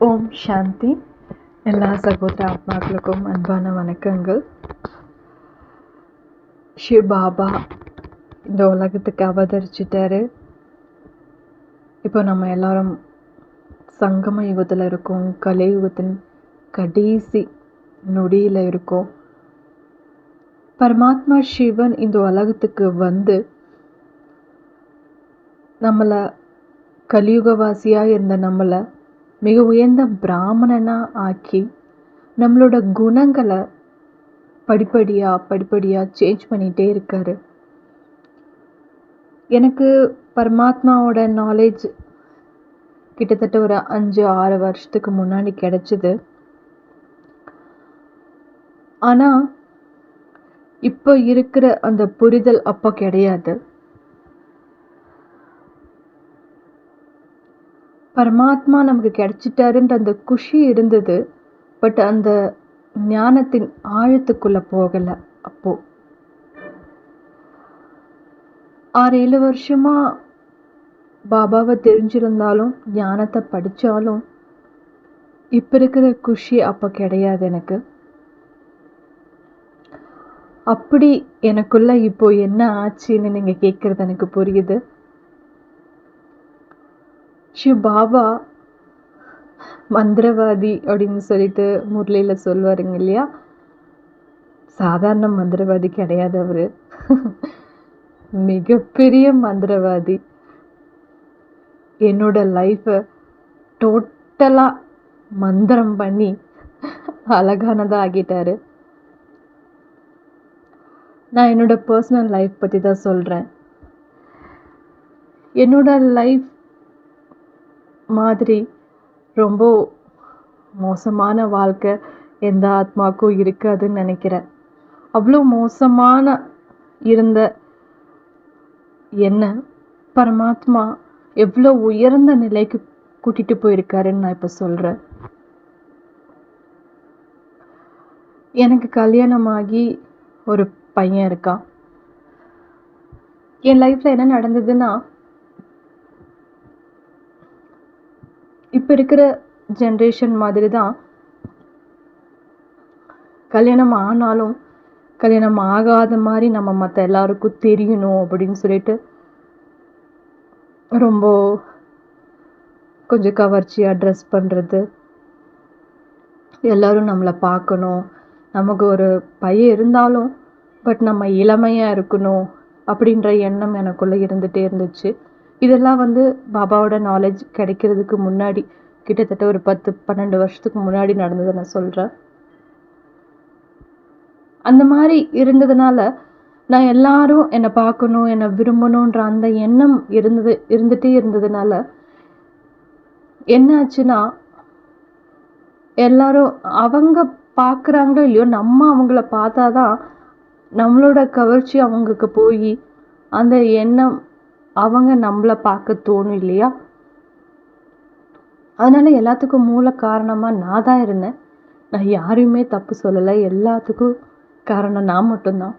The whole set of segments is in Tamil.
ஓம் சாந்தி. எல்லா சகோதர ஆத்மாக்களுக்கும் அன்பான வணக்கங்கள். ஷிவ் பாபா இந்த உலகத்துக்கு அவதரிச்சிட்டாரு. இப்போ நம்ம எல்லாரும் சங்கம யுகத்தில் இருக்கோம் கலியுகத்தின் கடைசி நொடியில் இருக்கோம். பரமாத்மா சிவன் இந்த உலகத்துக்கு வந்து நம்மளை கலியுகவாசியாக இருந்த நம்மளை மிக உயர்ந்த பிராமணனாக ஆக்கி நம்மளோட குணங்களை படிப்படியாக படிப்படியாக சேஞ்ச் பண்ணிகிட்டே இருக்காரு. எனக்கு பரமாத்மாவோட நாலேஜ் கிட்டத்தட்ட ஒரு அஞ்சு ஆறு வருஷத்துக்கு முன்னாடி கிடச்சிது. ஆனால் இப்போ இருக்கிற அந்த புரிதல் அப்போ கிடையாது. பரமாத்மா நமக்கு கிடைச்சிட்டாருன்ற அந்த குஷி இருந்தது பட் அந்த ஞானத்தின் ஆழத்துக்குள்ளே போகலை அப்போ. ஆறு ஏழு வருஷமாக பாபாவை தெரிஞ்சிருந்தாலும் ஞானத்தை படித்தாலும் இப்போ இருக்கிற குஷி அப்போ கிடையாது எனக்கு. அப்படி எனக்குள்ள இப்போ என்ன ஆச்சுன்னு நீங்கள் கேட்குறது எனக்கு புரியுது. ஷிவ் பாபா மந்திரவாதி அப்படின்னு சொல்லிட்டு முரளியில் சொல்லுவாருங்க இல்லையா? சாதாரண மந்திரவாதி கிடையாது அவர். மிகப்பெரிய மந்திரவாதி. என்னோட லைஃப்பை டோட்டலாக மந்திரம் பண்ணி அழகானதாக ஆகிட்டாரு நான் என்னோட பர்சனல் லைஃப் பற்றி தான் சொல்கிறேன் என்னோட லைஃப் மாதிரி ரொம்ப மோசமான வாழ்க்கை எந்த ஆத்மாவுக்கும் இருக்காதுன்னு நினைக்கிறேன். அவ்வளோ மோசமான இருந்த என்ன? பரமாத்மா எவ்வளோ உயர்ந்த நிலைக்கு கூட்டிட்டு போயிருக்காருன்னு நான் இப்போ சொல்கிறேன் எனக்கு கல்யாணமாகி ஒரு பையன் இருக்கான். என் லைஃப்பில் என்ன நடந்ததுன்னா இப்போ இருக்கிற ஜென்ரேஷன் மாதிரி தான் கல்யாணம் ஆனாலும் கல்யாணம் ஆகாத மாதிரி நம்ம மற்ற எல்லாருக்கும் தெரியணும் அப்படின்னு சொல்லிட்டு ரொம்ப கொஞ்சம் கவர்ச்சியாக ட்ரெஸ் பண்ணுறது எல்லோரும் நம்மளை பார்க்கணும். நமக்கு ஒரு பையன் இருந்தாலும் பட் நம்ம இளமையாக இருக்கணும் அப்படின்ற எண்ணம் எனக்குள்ளே இருந்துகிட்டே இருந்துச்சு. இதெல்லாம் வந்து பாபாவோட நாலேஜ் கிடைக்கிறதுக்கு முன்னாடி கிட்டத்தட்ட ஒரு பத்து பன்னெண்டு வருஷத்துக்கு முன்னாடி நடந்ததை நான் சொல்கிறேன் அந்த மாதிரி இருந்ததுனால நான் எல்லாரும் என்னை பார்க்கணும் என்னை விரும்பணுன்ற அந்த எண்ணம் இருந்தது இருந்துகிட்டே இருந்ததுனால என்ன ஆச்சுன்னா எல்லாரும் அவங்க பார்க்குறாங்களோ இல்லையோ நம்ம அவங்கள பார்த்தாதான் நம்மளோட கவர்ச்சி அவங்களுக்கு போய் அந்த எண்ணம் அவங்க நம்மளை பார்க்க தோணும் இல்லையா? அதனால எல்லாத்துக்கும் மூல காரணமாக நான் தான் இருந்தேன். நான் யாரையுமே தப்பு சொல்லலை. எல்லாத்துக்கும் காரணம் நான் மட்டும்தான்.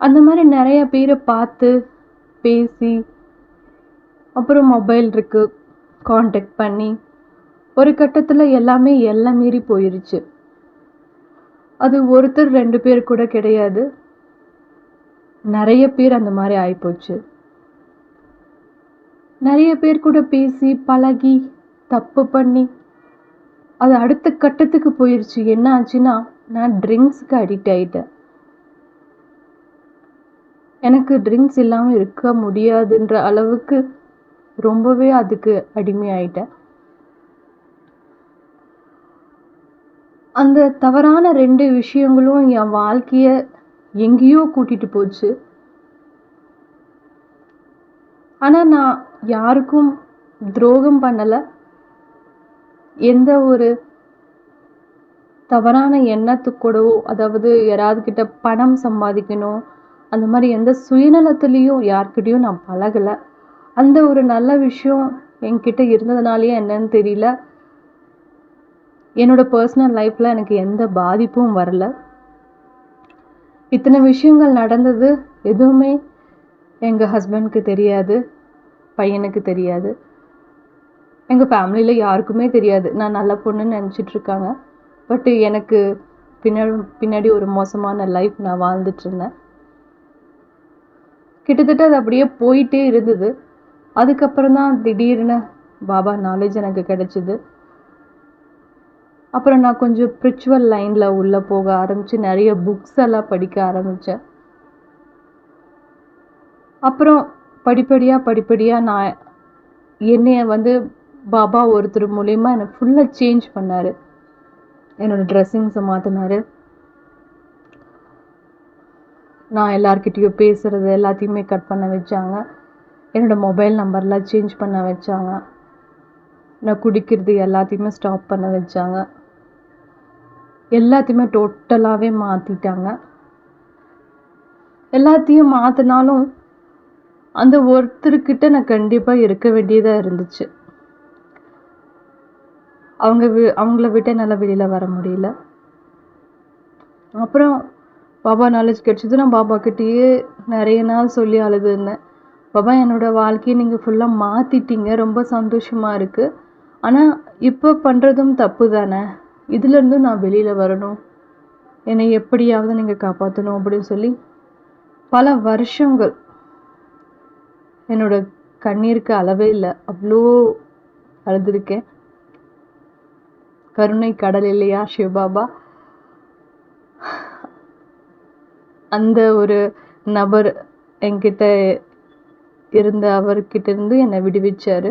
அந்த மாதிரி நிறைய பேரை பார்த்து பேசி அப்புறம் மொபைல் இருக்கு காண்டாக்ட் பண்ணி ஒரு கட்டத்தில் எல்லாமே எல்லாம் மீறி போயிருச்சு. அது ஒருத்தர் ரெண்டு பேர் கூட கிடையாது. நிறைய பேர் அந்த மாதிரி ஆகிப்போச்சு நிறைய பேர் கூட பேசி பழகி தப்பு பண்ணி அது அடுத்த கட்டத்துக்கு போயிடுச்சு என்ன ஆச்சுன்னா நான் ட்ரிங்க்ஸுக்கு அடிக்ட் ஆகிட்டேன் எனக்கு ட்ரிங்க்ஸ் இல்லாமல் இருக்க முடியாதுன்ற அளவுக்கு ரொம்பவே அதுக்கு அடிமையாயிட்டேன் அந்த தவறான ரெண்டு விஷயங்களும் என் வாழ்க்கையை எங்கேயோ கூட்டிட்டு போச்சு. ஆனால் நான் யாருக்கும் துரோகம் பண்ணலை. எந்த ஒரு தவறான எண்ணத்துக்கூடவோ அதாவது யாராவது கிட்ட பணம் சம்பாதிக்கணும் அந்த மாதிரி எந்த சுயநலத்துலேயும் யார்கிட்டையும் நான் பழகலை. அந்த ஒரு நல்ல விஷயம் என்கிட்ட இருந்ததுனாலேயே என்னன்னு தெரியல. என்னோட பர்சனல் லைஃப்பில் எனக்கு எந்த பாதிப்பும் வரல. இத்தனை விஷயங்கள் நடந்தது எதுவுமே எங்கள் ஹஸ்பண்ட்க்கு தெரியாது பையனுக்கு தெரியாது. எங்கள் ஃபேமிலியில் யாருக்குமே தெரியாது. நான் நல்ல பொண்ணுன்னு நினச்சிட்டு இருக்காங்க. எனக்கு பின்னாடி பின்னாடி ஒரு மோசமான லைஃப் நான் வாழ்ந்துட்டுருந்தேன் கிட்டத்தட்ட அது அப்படியே போயிட்டே இருந்தது. அதுக்கப்புறம் தான் திடீர்னு பாபா நாலேஜ் எனக்கு கிடச்சிது. அப்புறம் நான் கொஞ்சம் ஸ்பிரிச்சுவல் லைனில் உள்ளே போக ஆரம்பித்து நிறைய புக்ஸ் எல்லாம் படிக்க ஆரம்பித்தேன் அப்புறம் படிப்படியாக படிப்படியாக நான் என்னைய வந்து பாபா ஒருத்தர் மூலயமா என்னை ஃபுல்லாக சேஞ்ச் பண்ணார். என்னோடய ட்ரெஸ்ஸிங்ஸை மாற்றினார் நான் எல்லார்கிட்டேயும் பேசுகிறது எல்லாத்தையுமே கட் பண்ண வச்சாங்க. என்னோடய மொபைல் நம்பர்லாம் சேஞ்ச் பண்ண வச்சாங்க. நான் குடிக்கிறது எல்லாத்தையுமே ஸ்டாப் பண்ண வச்சாங்க. எல்லாத்தையுமே டோட்டலாகவே மாற்றிட்டாங்க எல்லாத்தையும் மாற்றினாலும் அந்த ஒருத்தர்கிட்ட நான் கண்டிப்பாக இருக்க வேண்டியதாக இருந்துச்சு. அவங்க வி அவங்கள விட்டு என்னால் வெளியில் வர முடியல. அப்புறம் பாபா நாலேஜ் கிடச்சது நான் பாபா கிட்டேயே நிறைய நாள் சொல்லி அழுதுருந்தேன். பாபா என்னோடய வாழ்க்கையை நீங்கள் ஃபுல்லாக மாற்றிட்டீங்க ரொம்ப சந்தோஷமாக இருக்குது ஆனால் இப்போ பண்ணுறதும் தப்பு தானே? இதுலேருந்து நான் வெளியில் வரணும். என்னை எப்படியாவது நீங்கள் காப்பாற்றணும் அப்படின்னு சொல்லி பல வருஷங்கள் என்னோட கண்ணீருக்கு அளவே இல்லை. அவ்வளோ அழுதுருக்கேன். கருணை கடல் இல்லையா சிவபாபா? அந்த ஒரு நபர் என்கிட்ட இருந்த அவர்கிட்ட இருந்து என்னை விடுவிச்சாரு.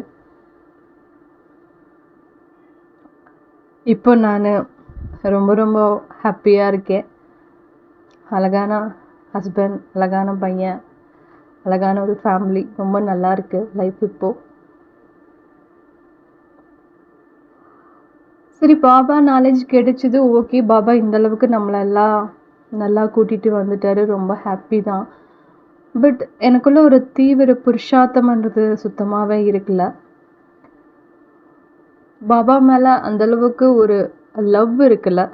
இப்போ நான் ரொம்ப ரொம்ப ஹாப்பியாக இருக்கேன். அழகான ஹஸ்பண்ட் அழகான பையன் அழகான ஒரு ஃபேமிலி ரொம்ப நல்லா இருக்கு லைஃப் இப்போ. சரி பாபா நாலேஜ் கிடைச்சது ஓகே பாபா இந்த அளவுக்கு நம்மளெல்லாம் நல்லா கூட்டிகிட்டு வந்துட்டாரு. ரொம்ப ஹாப்பி தான். பட் எனக்குள்ள ஒரு தீவிர புருஷார்த்தம்ன்றது சுத்தமாகவே இருக்குல்ல பாபா மேலே அந்த அளவுக்கு ஒரு லவ் இருக்குல்ல?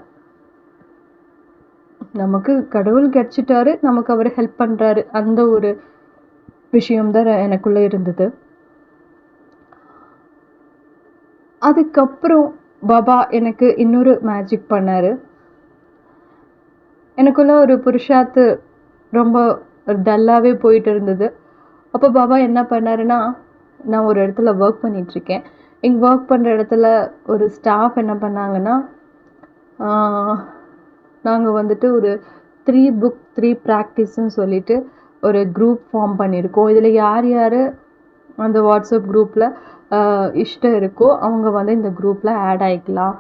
நமக்கு கடவுள் கிடைச்சிட்டாரு நமக்கு அவர் ஹெல்ப் பண்ணுறாரு அந்த ஒரு விஷயம்தான் எனக்குள்ளே இருந்தது. அதுக்கப்புறம் பாபா எனக்கு இன்னொரு மேஜிக் பண்ணார். எனக்குள்ள ஒரு புருஷாத்து ரொம்ப டல்லாகவே போயிட்டு இருந்தது. அப்போ பாபா என்ன பண்ணாருன்னா நான் ஒரு இடத்துல ஒர்க் பண்ணிகிட்ருக்கேன் இங்கே ஒர்க் பண்ணுற இடத்துல ஒரு ஸ்டாஃப் என்ன பண்ணாங்கன்னா நாங்கள் வந்துட்டு ஒரு த்ரீ புக் த்ரீ ப்ராக்டிஸ்ன்னு சொல்லிட்டு ஒரு குரூப் ஃபார்ம் பண்ணியிருக்கோம். இதில் யார் யார் அந்த வாட்ஸ்அப் குரூப்பில் இஷ்டம் இருக்கோ அவங்க வந்து இந்த குரூப்பில் ஆட் ஆகிக்கலாம்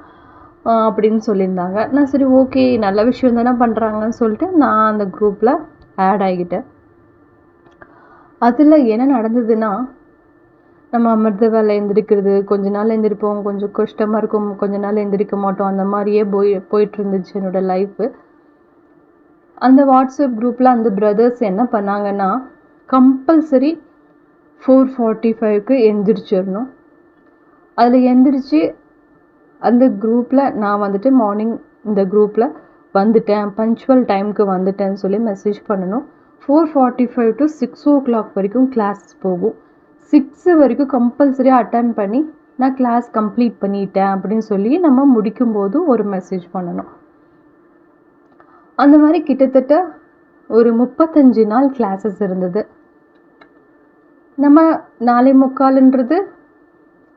அப்படின்னு சொல்லியிருந்தாங்க. நான் சரி ஓகே நல்ல விஷயம் தானே பண்ணுறாங்கன்னு சொல்லிட்டு நான் அந்த குரூப்பில் ஆட் ஆகிட்டேன். அதில் என்ன நடந்ததுன்னா நம்ம அமிர்த வேலை எந்திரிக்கிறது கொஞ்ச நாள் எழுந்திரிப்போம் கொஞ்சம் கஷ்டமாக இருக்கும் கொஞ்ச நாள் எழுந்திரிக்க மாட்டோம் அந்த மாதிரியே போய் போயிட்டு இருந்துச்சு என்னோடய லைஃபு அந்த வாட்ஸ்அப் குரூப்பில் அந்த பிரதர்ஸ் என்ன பண்ணாங்கன்னா கம்பல்சரி ஃபோர் ஃபார்ட்டி ஃபைவ்க்கு எந்திரிச்சிடணும் அதில் எந்திரிச்சு அந்த குரூப்பில் நான் வந்துட்டு மார்னிங் இந்த குரூப்பில் வந்துட்டேன். பஞ்சுவல் டைமுக்கு வந்துட்டேன்னு சொல்லி மெசேஜ் பண்ணணும். Four forty five to six o'clock வரைக்கும் கிளாஸ் போகும். சிக்ஸு வரைக்கும் கம்பல்சரியாக அட்டன் பண்ணி நான் கிளாஸ் கம்ப்ளீட் பண்ணிட்டேன் அப்படின்னு சொல்லி நம்ம முடிக்கும்போது ஒரு மெசேஜ் பண்ணணும். அந்த மாதிரி கிட்டத்தட்ட ஒரு முப்பத்தஞ்சு நாள் கிளாஸஸ் இருந்தது. நம்ம நாளை முக்கால்ன்றது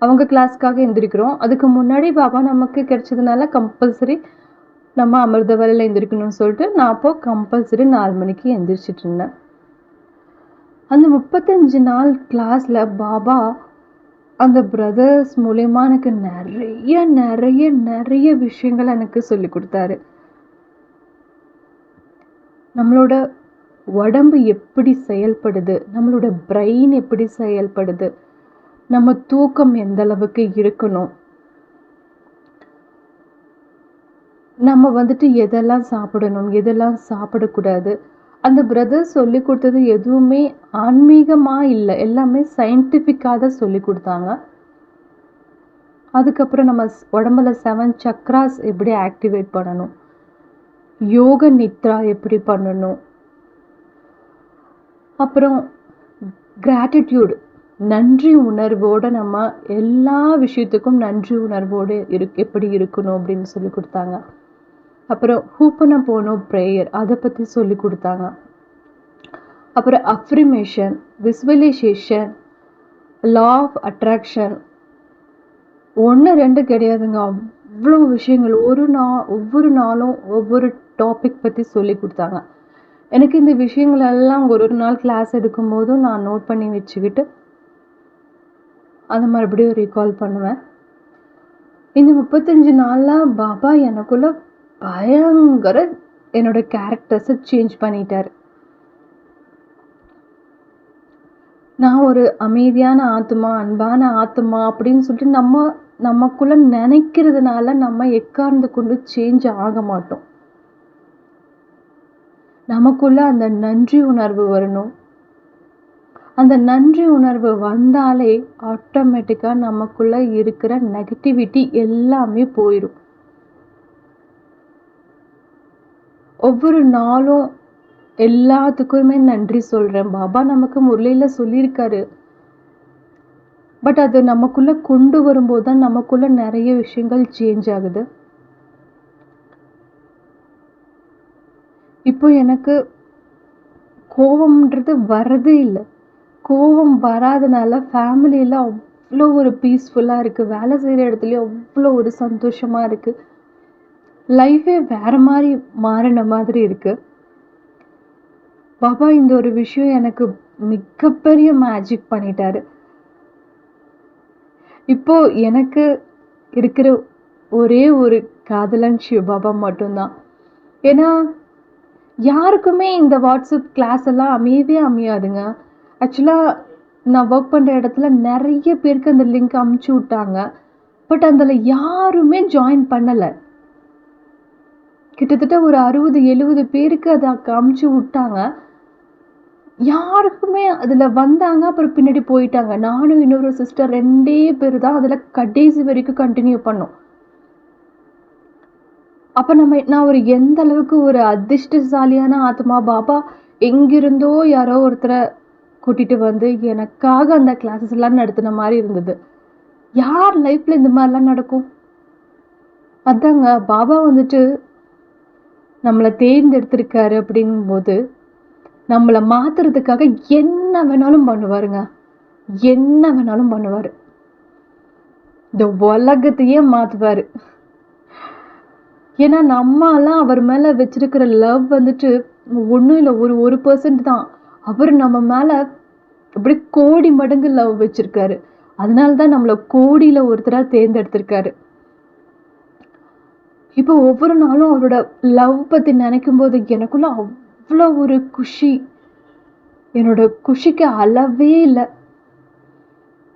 அவங்க கிளாஸ்க்காக எந்திரிக்கிறோம். அதுக்கு முன்னாடி பாபா நமக்கு கிடைச்சதுனால கம்பல்சரி நம்ம அமிர்த வேலையில் எந்திரிக்கணும்னு சொல்லிட்டு நான் அப்போது கம்பல்சரி நாலு மணிக்கு எந்திரிச்சிட்டு இருந்தேன். அந்த முப்பத்தஞ்சு நாள் கிளாஸில் பாபா அந்த பிரதர்ஸ் மூலயமா எனக்கு நிறைய நிறைய நிறைய விஷயங்கள் எனக்கு சொல்லி கொடுத்தாரு. நம்மளோட உடம்பு எப்படி செயல்படுது? நம்மளோட பிரெயின் எப்படி செயல்படுது? நம்ம தூக்கம் எந்த அளவுக்கு இருக்கணும்? நம்ம வந்துட்டு எதெல்லாம் சாப்பிடணும்? எதெல்லாம் சாப்பிடக்கூடாது? அந்த பிரதர் சொல்லி கொடுத்தது எதுவுமே ஆன்மீகமாக இல்லை. எல்லாமே சயின்டிஃபிக்காக தான் சொல்லி கொடுத்தாங்க. அதுக்கப்புறம் நம்ம உடம்புல செவன் சக்ராஸ் எப்படி ஆக்டிவேட் பண்ணணும்? யோக நித்ரா எப்படி பண்ணணும்? அப்புறம் கிராட்டிடியூடு நன்றி உணர்வோடு நம்ம எல்லா விஷயத்துக்கும் நன்றி உணர்வோடு இரு எப்படி இருக்கணும் அப்படின்னு சொல்லி கொடுத்தாங்க. அப்புறம் ஹூப்பன போனோம் ப்ரேயர் அதை பற்றி சொல்லி கொடுத்தாங்க. அப்புறம் affirmation visualisation law of attraction ஒன்று ரெண்டு கிடையாதுங்க. அவ்வளோ விஷயங்கள். ஒரு நாள் ஒவ்வொரு நாளும் ஒவ்வொரு டாபிக் பற்றி சொல்லி கொடுத்தாங்க. எனக்கு இந்த விஷயங்கள் எல்லாம் ஒரு ஒரு நாள் கிளாஸ் எடுக்கும்போதும் நான் நோட் பண்ணி வச்சுக்கிட்டு அதை மறுபடியும் ரீகால் பண்ணுவேன். இந்த முப்பத்தஞ்சு நாளில் பாபா எனக்குள்ளே பயங்கர என்னோட கேரக்டர்ஸை சேஞ்ச் பண்ணிட்டார். நான் ஒரு அமைதியான ஆத்மா அன்பான ஆத்மா அப்படின்னு சொல்லிட்டு நம்ம நமக்குள்ள நினைக்கிறதுனால நம்ம எக்கார்ந்து கொண்டு சேஞ்ச் ஆக மாட்டோம். நமக்குள்ள அந்த நன்றி உணர்வு வரணும். அந்த நன்றி உணர்வு வந்தாலே ஆட்டோமேட்டிக்காக நமக்குள்ள இருக்கிற நெகட்டிவிட்டி எல்லாமே போயிடும் ஒவ்வொரு நாளும் எல்லாத்துக்குமே நன்றி சொல்கிறேன் பாபா நமக்கு முரளியில் சொல்லியிருக்காரு. பட் அது நமக்குள்ளே கொண்டு வரும்போது தான் நமக்குள்ளே நிறைய விஷயங்கள் சேஞ்ச் ஆகுது. இப்போ எனக்கு கோவம்ன்றது வரதே இல்லை. கோவம் வராதனால ஃபேமிலியில் அவ்வளோ ஒரு பீஸ்ஃபுல்லாக இருக்குது வேலை செய்கிற இடத்துலையும் அவ்வளோ ஒரு சந்தோஷமாக இருக்குது லைஃபே வேறு மாதிரி மாறின மாதிரி இருக்குது பாபா இந்த ஒரு விஷயம் எனக்கு மிகப்பெரிய மேஜிக் பண்ணிட்டாரு. இப்போ எனக்கு இருக்கிற ஒரே ஒரு காதலன் சிவ பாபா மட்டும்தான். ஏன்னா யாருக்குமே இந்த வாட்ஸ்அப் கிளாஸ் எல்லாம் அமையவே அமையாதுங்க. ஆக்சுவலாக நான் ஒர்க் பண்ணுற இடத்துல நிறைய பேருக்கு அந்த லிங்க் அமுச்சு விட்டாங்க. பட் அதில் யாருமே ஜாயின் பண்ணலை. கிட்டத்தட்ட ஒரு அறுபது எழுபது பேருக்கு அதை காமிச்சு விட்டாங்க. யாருக்குமே அதில் வந்தாங்க அப்புறம் பின்னாடி போயிட்டாங்க. நானும் இன்னொரு சிஸ்டர் ரெண்டே பேர் தான் அதில் கடைசி வரைக்கும் கண்டினியூ பண்ணோம். அப்போ நம்ம நான் ஒரு எந்த அளவுக்கு ஒரு அதிர்ஷ்டசாலியான ஆத்மா பாபா எங்கிருந்தோ யாரோ ஒருத்தரை கூட்டிகிட்டு வந்து எனக்காக அந்த கிளாஸஸ் எல்லாம் நடத்தின மாதிரி இருந்தது. யார் லைஃப்பில் இந்த மாதிரிலாம் நடக்கும்? அதாங்க பாபா வந்துட்டு நம்மளை தேர்ந்தெடுத்திருக்காரு அப்படிங்கும்போது நம்மளை மாத்துறதுக்காக என்ன வேணாலும் பண்ணுவாருங்க. என்ன வேணாலும் பண்ணுவார். இந்த உலகத்தையே மாற்றுவார் ஏன்னா நம்மலாம் அவர் மேலே வச்சிருக்கிற லவ் வந்துட்டு ஒன்றும் இல்லை ஒரு ஒரு பர்சன்ட் தான். அவர் நம்ம மேலே அப்படி கோடி மடங்கு லவ் வச்சுருக்காரு. அதனால தான் நம்மளை கோடியில் ஒருத்தராக தேர்ந்தெடுத்திருக்காரு. இப்போ ஒவ்வொரு நாளும் அவரோட லவ் பற்றி நினைக்கும் போது எனக்குள்ள அவ்வளோ ஒரு குஷி. என்னோட குஷிக்கு அளவே இல்லை.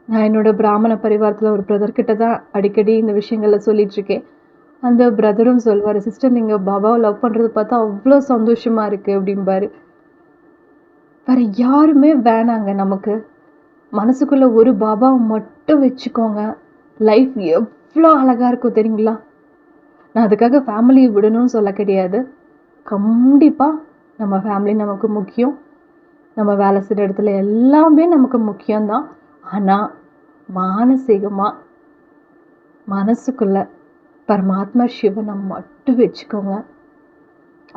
நான் என்னோட பிராமண பரிவாரத்தில் ஒரு பிரதர்கிட்ட தான் அடிக்கடி இந்த விஷயங்களில் சொல்லிட்டு இருக்கேன். அந்த பிரதரும் சொல்வார் சிஸ்டர் நீங்கள் பாபாவை லவ் பண்ணுறது பார்த்தா அவ்வளோ சந்தோஷமாக இருக்குது அப்படிம்பாரு. வேற யாருமே வேணாங்க நமக்கு. மனசுக்குள்ளே ஒரு பாபாவை மட்டும் வச்சுக்கோங்க. லைஃப் எவ்வளோ அழகாக இருக்கும் தெரியுங்களா? நான் அதுக்காக ஃபேமிலியை விடணும்னு சொல்ல கிடையாது. கண்டிப்பாக நம்ம ஃபேமிலி நமக்கு முக்கியம். நம்ம வேலை செய்கிற இடத்துல எல்லாமே நமக்கு முக்கியம்தான். ஆனால் மானசீகமாக மனசுக்குள்ள பரமாத்மா சிவனை மட்டும் வச்சுக்கோங்க.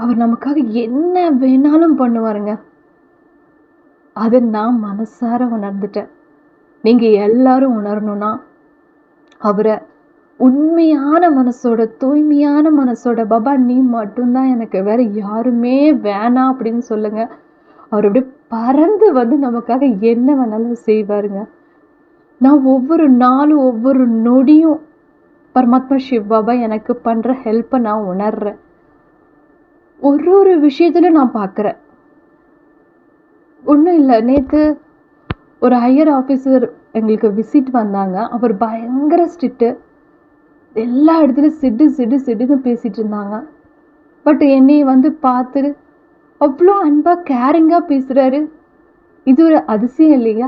அவர் நமக்காக என்ன வேணாலும் பண்ணுவாருங்க. அதை நான் மனசார உணர்ந்துட்டேன். நீங்கள் எல்லாரும் உணரணும்னா அவரை உண்மையான மனசோட தூய்மையான மனசோட பாபா நீ மட்டும்தான் எனக்கு வேற யாருமே வேணாம் அப்படின்னு சொல்லுங்க. அவர் அப்படியே பறந்து வந்து நமக்காக என்ன வேணாலும் செய்வாருங்க. நான் ஒவ்வொரு நாளும் ஒவ்வொரு நொடியும் பரமாத்மா சிவ் பாபா எனக்கு பண்ற ஹெல்ப்பை நான் உணர்றேன். ஒரு ஒரு விஷயத்துல நான் பார்க்குறேன் ஒன்றும் இல்லை நேற்று ஒரு ஹையர் ஆஃபீஸர் எங்களுக்கு விசிட் வந்தாங்க. அவர் பயங்கர ஸ்ட்ரிக்ட்டு எல்லா இடத்துலையும் சிடு சிடு சிடுன்னு பேசிட்டு இருந்தாங்க. பட் என்னை வந்து பார்த்துட்டு அவ்வளோ அன்பாக கேரிங்காக பேசுகிறாரு இது ஒரு அதிசயம் இல்லையா?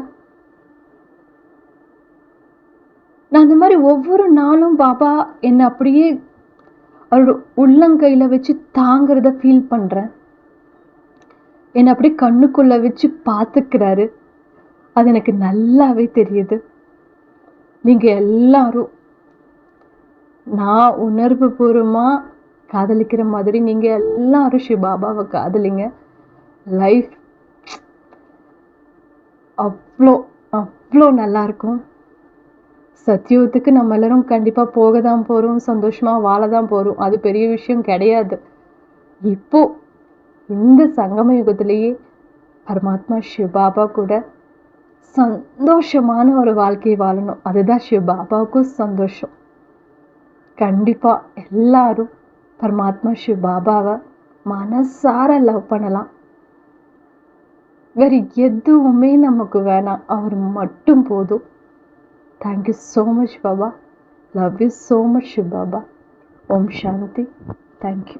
நான் அந்த மாதிரி ஒவ்வொரு நாளும் பாபா என்னை அப்படியே அவரோட உள்ளங்கையில் வச்சு தாங்கிறத ஃபீல் பண்ணுறேன் என்னை அப்படியே கண்ணுக்குள்ளே வச்சு பார்த்துக்கிறாரு. அது எனக்கு நல்லாவே தெரியுது. நீங்கள் எல்லாரும் நான் உணர்வு பூர்வமாக காதலிக்கிற மாதிரி நீங்கள் எல்லாரும் ஷிபாபாவை காதலிங்க. லைஃப் அவ்வளோ அவ்வளோ நல்லாயிருக்கும் சத்தியுகத்துக்கு நம்ம எல்லாரும் கண்டிப்பாக போக தான் போகிறோம் சந்தோஷமாக வாழ தான் போகிறோம் அது பெரிய விஷயம் கிடையாது. இப்போ இந்த சங்கம யுகத்திலேயே பரமாத்மா சிவபாபா கூட சந்தோஷமான ஒரு வாழ்க்கையை வாழணும். அதுதான் சிவபாபாவுக்கும் சந்தோஷம். கண்டிப்பாக எல்லாரும் பரமாத்மா சிவபாபாவை மனசார லவ் பண்ணலாம். வேறு எதுவுமே நமக்கு வேணாம். அவர் மட்டும் போதும். Thank you so much Baba love you so much Baba Om Shanti. Thank you